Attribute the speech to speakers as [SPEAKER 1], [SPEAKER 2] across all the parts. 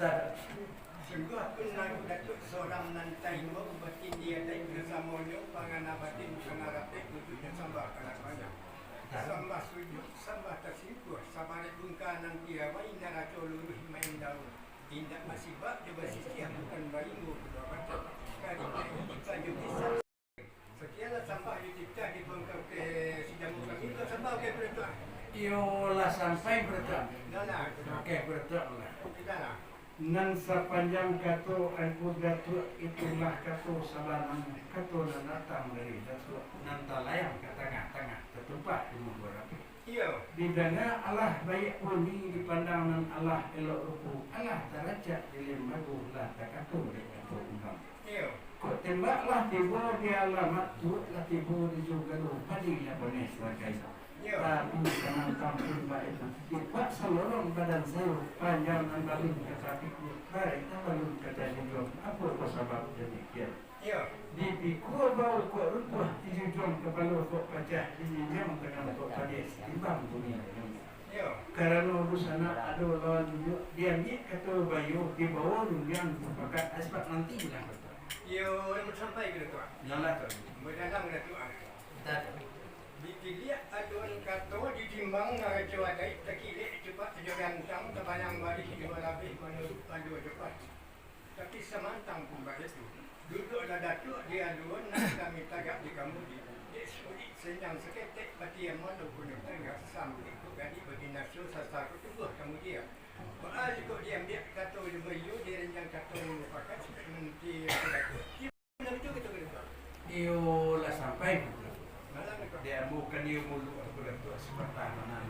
[SPEAKER 1] Tak.
[SPEAKER 2] Sungguh aku nak datuk seorang nantai mo batin dia dan kesamonyo pangana batin pengarate kudusnya sambah kana banyak. Sambah sujud, sambah tersingkuh, sambah bungka nang dia wai naraco luluh main daun. Tindak masih bak coba sisi bukan bayimu kedua macam. Kali ini kita juga bisa. Sekianlah sambah kita di bangka ke sidamu kami itu sambah ke peraturan.
[SPEAKER 1] Sampai bertak.
[SPEAKER 2] Nana,
[SPEAKER 1] Oke bertak lah.
[SPEAKER 2] kita lah.
[SPEAKER 1] Nan sepanjang kato aku datuk itulah kato sabanang kato na datang dari datuk nan talayang ke tengah-tengah tertumpak di rapi.
[SPEAKER 2] Iya.
[SPEAKER 1] Di dana Allah baik puni dipandang nan Allah elok rupu Allah darajat di lembagu lah tak kato di kato undang.
[SPEAKER 2] Iya.
[SPEAKER 1] Kau tembaklah tiba di alamat tu lah tiba di juga lu padi ya bones sebagai
[SPEAKER 2] Iya.
[SPEAKER 1] Tapi jangan tampil baik itu Ipak seluruh badan saya panjang dan balun ke kaki baik ke jadi jom apa sebab demikian
[SPEAKER 2] Iya.
[SPEAKER 1] di pikul bau kau rupa di jom kepala kau pecah di jam dengan kau tadi timbang dunia
[SPEAKER 2] Iya.
[SPEAKER 1] kerana urusan ada lawan juga dia ni kata bayu di bawah yang sepakat asbab nanti bilang kata
[SPEAKER 2] Iya, yang sampai ke tuan.
[SPEAKER 1] Yalah tu.
[SPEAKER 2] Berdalam ke tuan.
[SPEAKER 1] Tak.
[SPEAKER 2] Dilihat aduan kata ditimbang dengan jawa daik terkilik cepat tujuh gantang terbayang balik dua lebih menurut pandu cepat. Tapi semantang pun pada itu. Duduklah datuk dia aduan nak kami tagak di kamu di Dek sulit senyang seketek Bati yang mana pun tengah sampai ikut gadi bagi nafsu sasar tubuh kamu dia. Baal ikut dia ambil kata dia bayu dia renjang kata merupakan seperti datuk. Dia benar itu kita kata.
[SPEAKER 1] Iyo lah sampai Dia dia mulu aku dah tua sepertahanan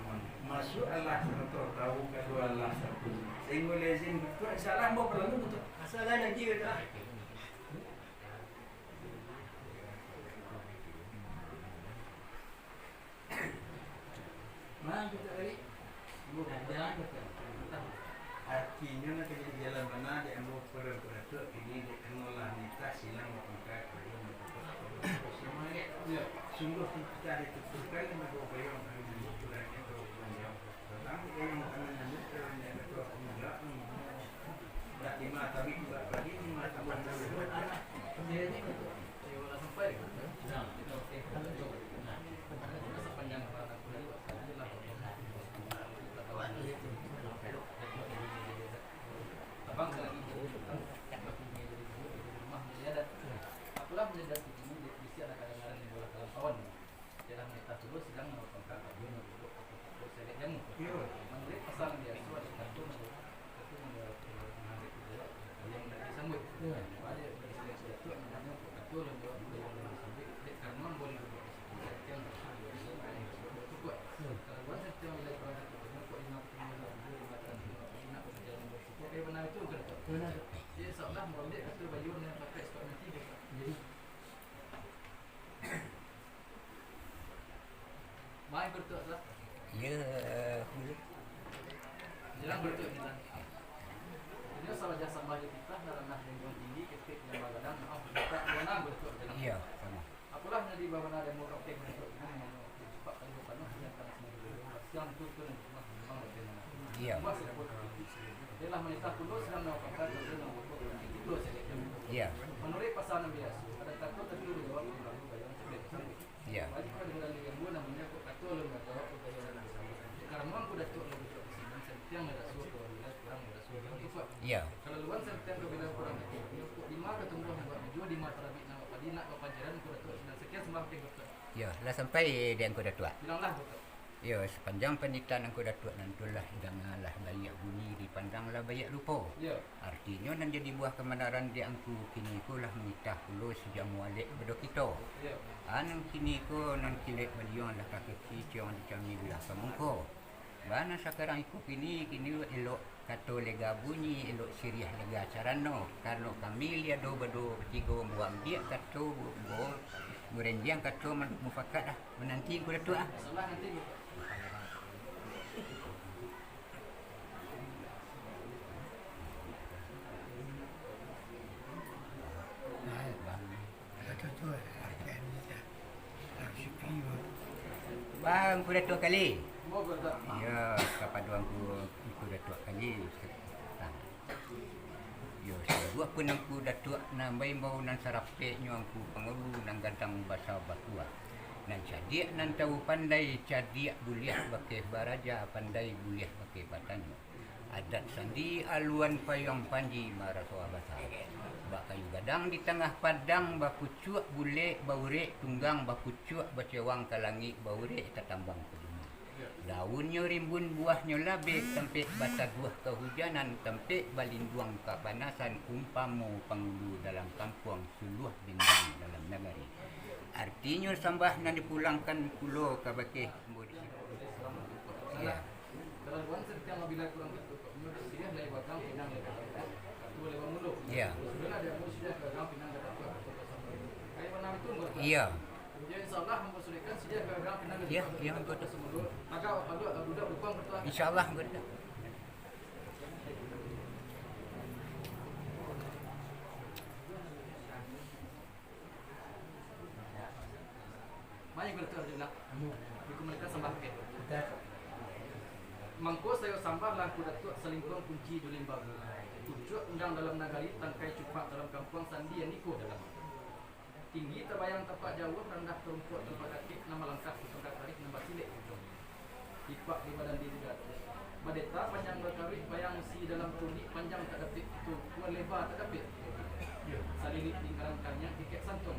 [SPEAKER 1] masuk Allah sebetul tahu kedua Allah satu. Sehingga lezim tu salah bawa perlu betul.
[SPEAKER 2] Masalah nanti kita.
[SPEAKER 1] mana kita kali bukan jalan kita artinya nak jadi jalan mana dia perlu perlu ini dia kenalah silang maka semua ya sungguh kita ditentukan dengan dua bayang hari ini bulan itu panjang tentang yang makanan yang itu yang itu enggak enggak lima tapi enggak lagi lima tambah dua anak sendiri itu sampai nah itu oke nah sepanjang kata kuliah abang lagi rumah dia ada akulah menjadi di sini di sini ada kadang-kadang di bola kawan jalan kita dulu sedang kakak dia mau duduk saya lihat jamu menteri pasal dia. Itu ada kartu kartu menarik yang dari sambut ada presiden sudah tu namanya kartu yang buat yang dari sambut karena boleh duduk di situ yang itu kuat kalau buat saya yang wilayah perang itu kuat lima puluh lima lima tahun nak berjalan bersitu dia benar itu ke benar dia seolah merondek kata baju yang pakai sebab nanti dia jadi Mai bertuk lah.
[SPEAKER 3] Ya,
[SPEAKER 1] Bertuk kita. Ini sama jasa baju kita dalam nah lingkungan tinggi ketik yang bagadang maaf kita mana bertuk jelang.
[SPEAKER 3] iya, sama.
[SPEAKER 1] Apalah jadi bawa ada mau rokek bertuk ini mau cepat kali bukan yang kan sendiri. Yang tu tu memang memang mana.
[SPEAKER 3] Iya.
[SPEAKER 1] Mas sebut. Dia lah sedang melakukan kerja yang itu saja.
[SPEAKER 3] Iya,
[SPEAKER 1] Menurut pasangan biasa ada takut tapi lu jawab lalu bayang sebelum sampai.
[SPEAKER 3] iya.
[SPEAKER 1] Wajib kan dengan yang gua namanya kok kata lu enggak jawab kok bayang sampai. Karena aku dah cok lebih cok sini setiap ada suatu bila kurang ada suatu yang tuh
[SPEAKER 3] Iya.
[SPEAKER 1] Kalau luan setiap kau bila kurang itu kok lima ketemu buat jual di mata rabi nama padi nak kau pancaran kau dah cok dan sekian sembah betul.
[SPEAKER 3] Ya, lah sampai dia yang kuda tua.
[SPEAKER 1] Bilanglah betul.
[SPEAKER 3] Ya, sepanjang penitan yang kuda tua nantulah janganlah banyak bunyi dipandanglah banyak lupa.
[SPEAKER 1] Ya.
[SPEAKER 3] Artinya nan jadi buah kebenaran di angku kini ku lah menitah kulo sejak mualik bedo kita.
[SPEAKER 1] Ya.
[SPEAKER 3] Anang kini ku nan kilik beliau lah kaki kicau di kami belah pemungko. Bana sekarang iku kini kini elok kato lega bunyi elok siriah lega carano karena kami lihat do bedo tiga buam dia kato bo berenjang kato man mufakat lah menanti ku datuk ah.
[SPEAKER 1] Betul.
[SPEAKER 3] Bang ku datuk kali. Ya, kepada aku ku datuk kali. Nah. Tua pun aku datuk nambai mau nan sarape nyo angku panguru nang gantang basa batua. Nan cadia nan tahu pandai cadia buliah bake baraja pandai buliah bake batanyo. Adat sandi aluan payung panji marasoa basa. Bak kayu gadang di tengah padang baku cuak bule baure tunggang baku cuak bacewang kalangi baure tatambang pedumi. Daunnya rimbun buahnya labe tempe bata buah kehujanan tempe balinduang kepanasan umpamu pangulu dalam kampung suluh dindang dalam negeri. Artinya sambah nan dipulangkan pulau ke bakeh bodi. Ya.
[SPEAKER 4] Kalau buan setiap bila kurang itu, menurut dia dari bakal pinang lekat. Katu lewat mulut.
[SPEAKER 3] Ya.
[SPEAKER 4] Sebenarnya ada pun sudah ke bakal pinang lekat. Kayak mana itu buat.
[SPEAKER 3] Iya.
[SPEAKER 4] Kemudian insyaallah mempersulikan sedia ke bakal pinang lekat.
[SPEAKER 3] Ya, ya, betul.
[SPEAKER 4] Semula. Maka kalau ada budak lupang bertuah.
[SPEAKER 3] Insyaallah berdak.
[SPEAKER 4] Mari bertuah juga. Dikomunikasi sambah ke. Mangko saya sambah lah kuda tu selingkuh kunci dulim babu. Tujuh undang dalam nagari tangkai cupak dalam kampung sandi yang niko dalam. Tinggi terbayang tempat jauh rendah terumput tempat kaki nama lengkap tempat tarik nama silik. Ipak di badan diri gatu. Badeta panjang berkarik bayang si dalam tunik panjang tak dapat itu kuat lebar tak dapat. Salilit lingkarankannya tiket santung.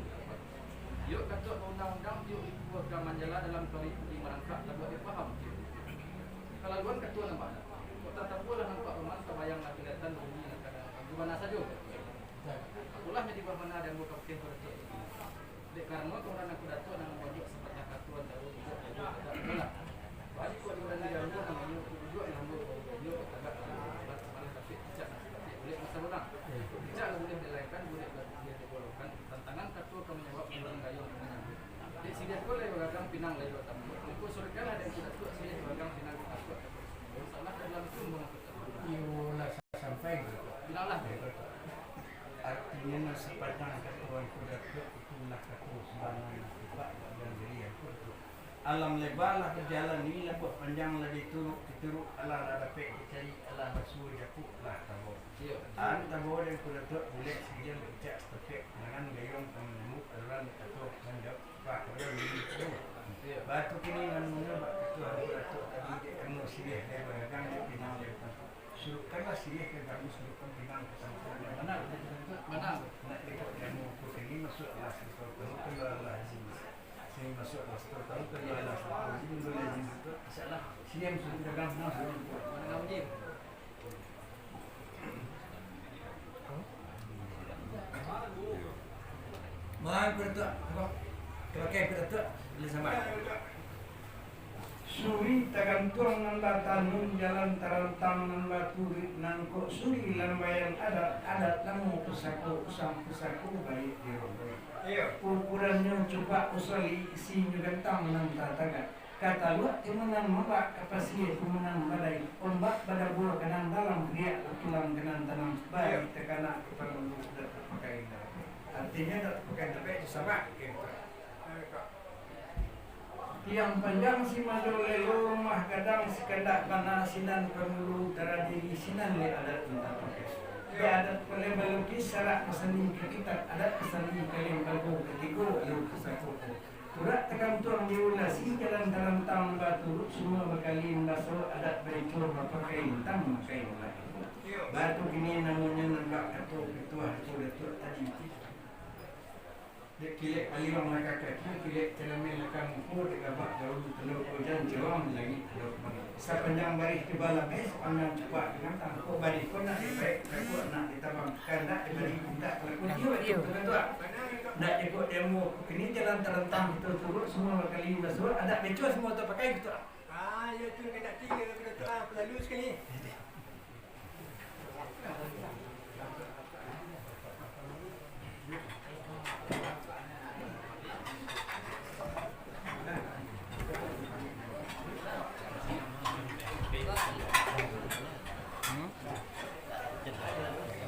[SPEAKER 4] Yuk kata undang-undang yuk ibu manjala dalam kali lima rangkap tak buat dia faham. Kalau luan ketua nampak tak? Tabu lah nampak rumah terbayang lah kelihatan bunyi nak kadang di mana saja. Akulah jadi bermana ada muka putih pada tu. Dek karena orang aku datuk nang wajib seperti katuan tahu juga ada ada pula. Bagi kau di mana dia lu nang lu juga yang lu lu agak mana tapi tidak boleh masa orang. Tidak boleh dilakukan boleh dia dibolongkan tantangan ketua kami jawab orang gayung Dek sidia kau lagi beragam pinang lagi tamu. Aku surkan ada yang tidak tu sidia beragam pinang takut. Salah dalam itu mengaku.
[SPEAKER 1] Iulah sampai
[SPEAKER 4] Pinanglah.
[SPEAKER 1] artinya nasa padang katuan kuda tu itulah katu sebangan akibat dan diri aku. Alam lebar lah berjalan ni lah buat panjang lah dituruk dituruk ala lah dapat dicari ala rasul jaku lah tahu.
[SPEAKER 4] Ya.
[SPEAKER 1] An tahu dan kuda tu boleh sedia bercak perfect dengan gayung penemu aluran katu mandap pak kuda ni tu.
[SPEAKER 4] Ya.
[SPEAKER 1] Batu kini nanunya bak katu hari batu tadi dia dia pinang dia Suruhkanlah sirih ke kamu suruhkan pinang
[SPEAKER 4] Mana? Mana?
[SPEAKER 1] ilmu hukum ini masuk Allah Allah azim sini masuk Allah Allah sektor azim boleh azim itu insyaallah sini yang sudah kita gampang sudah
[SPEAKER 4] Mana kamu ni?
[SPEAKER 1] Mahal apa? Pakai berdak boleh sama Suri tagantung nan batanun jalan tarantang nan baturit nan kok suri lambayan adat adat lamu pusaku usam pusaku baik di rumah. Iya. Ukurannya coba usali si nyugantang nan tataga. Kata lu kemenang mabak kapasi kemenang badai. Ombak pada buah kanan dalam dia tulang kanan tanam baik tekana kepada lu dah pakai. Artinya dah pakai tapi sama gitu. Tiang panjang si mado lelo rumah kadang sekendak mana sinan pemulu tara diri sinan le adat kita pakai. Adat pole balukis sarak kesani ke kita adat kesani kalim kalbu ketigo lu kesaku. Turak tekan tuang diulasi jalan dalam tam batu semua berkali baso adat beritur pakai tam pakai lagi. Batu kini namanya nambak ketua ketua ketua tadi dia kilek aliwang laka kaki, kilek tenamin laka mumpur, dia gabak jauh telur hujan jawam lagi telur mana. Sa panjang baris di bala bes, pandang cepat dengan tak kau baris kau nak baik, aku nak ditabang kandak di bari tidak kalau kau dia dia tu tu. Nak ikut demo kini jalan terentang itu turut semua kali masuk ada becua semua tu pakai gitu.
[SPEAKER 2] Ah, ya tu kena tiga kena tu ah, lalu sekali.